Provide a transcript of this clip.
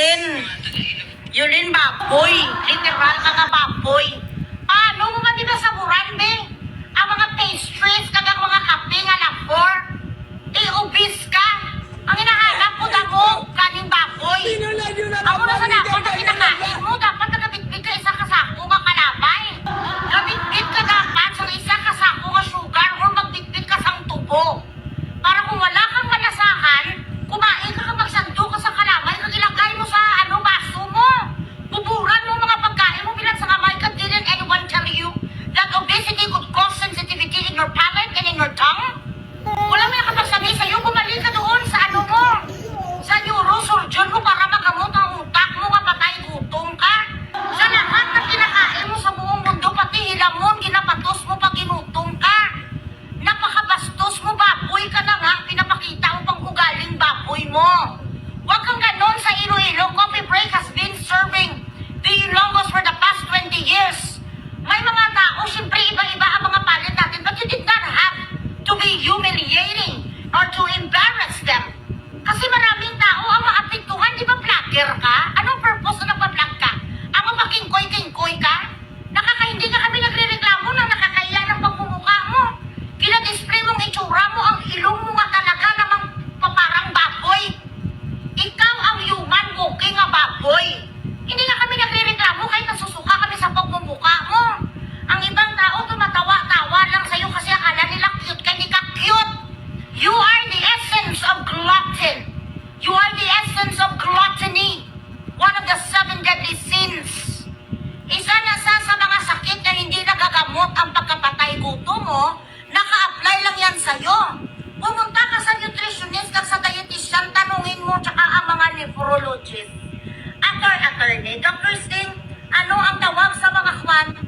Yulin. Yulin baboy. Literal ka nga baboy. Paano mo man dinasaburan, be? Ang mga pastries, kagang mga kape nga lafor. Eh, obese ka. Ang hinahanap mo damo, kaning baboy. Na Ako na sa dapat na Dede kinakain mo, dapat nagabitbit ka isa kasako nga kalabay. Gabitbit ka dapat sa isa kasako nga sugar or magbitbit ka sang tubo. Para kung wala kang malasahan, kumain ka ka magsando ka sa kalamay, kag ilagay mo sa ano, baso mo. Buburan mo mga pagkain mo bilang sa kamay ka, didn't anyone tell you that obesity could cause sensitivity in your palate and in your tongue? Wala may nakapagsabi sa'yo, bumalik ka doon sa ano mo, sa neurosurgeon mo para magamot ang utak mo nga patay gutom ka. Sa lahat na kinakain mo sa buong mundo, pati hilamon, ginapatos mo pag ginutom ka. Napakabastos mo, baboy ka na nga, pinapakita mo pang ugaling baboy mo. Huwag kang ganon sa Iloilo. Coffee Break has been serving the Ilongos for the past 20 years. May mga tao, siyempre iba-iba ang mga palit natin, but you did not have to be humiliating or to embarrass baboy. Hindi nga kami nagre-reklamo kahit nasusuka kami sa pagmumukha mo. Ang ibang tao tumatawa-tawa lang sa'yo kasi akala nila cute ka, hindi ka cute. You are the essence of glutton. You are the essence of gluttony. One of the seven deadly sins. Isa na sa sa mga sakit na hindi nagagamot ang pagkapatay gutom mo, naka-apply lang yan sa'yo. attorney. Dr. Ano ang tawag sa mga kwan